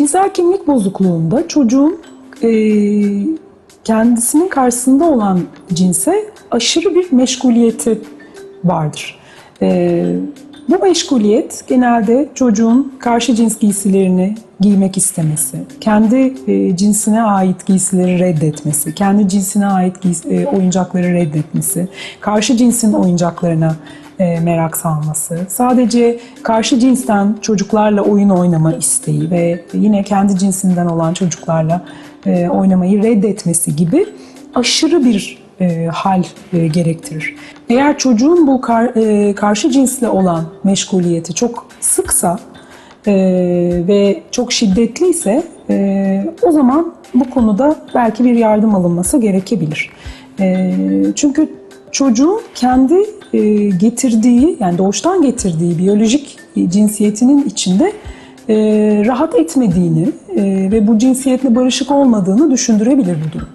Cinsel kimlik bozukluğunda çocuğun e, kendisinin karşısında olan cinse aşırı bir meşguliyeti vardır. E, bu meşguliyet genelde çocuğun karşı cins giysilerini giymek istemesi, kendi e, cinsine ait giysileri reddetmesi, kendi cinsine ait giysi- e, oyuncakları reddetmesi, karşı cinsin oyuncaklarına e, merak salması, sadece karşı cinsten çocuklarla oyun oynama isteği ve yine kendi cinsinden olan çocuklarla e, oynamayı reddetmesi gibi aşırı bir e, hal e, gerektirir. Eğer çocuğun bu kar- e, karşı cinsle olan meşguliyeti çok sıksa e, ve çok şiddetliyse e, o zaman bu konuda belki bir yardım alınması gerekebilir. E, çünkü çocuğun kendi e, getirdiği yani doğuştan getirdiği biyolojik cinsiyetinin içinde e, rahat etmediğini e, ve bu cinsiyetle barışık olmadığını düşündürebilir bu durum.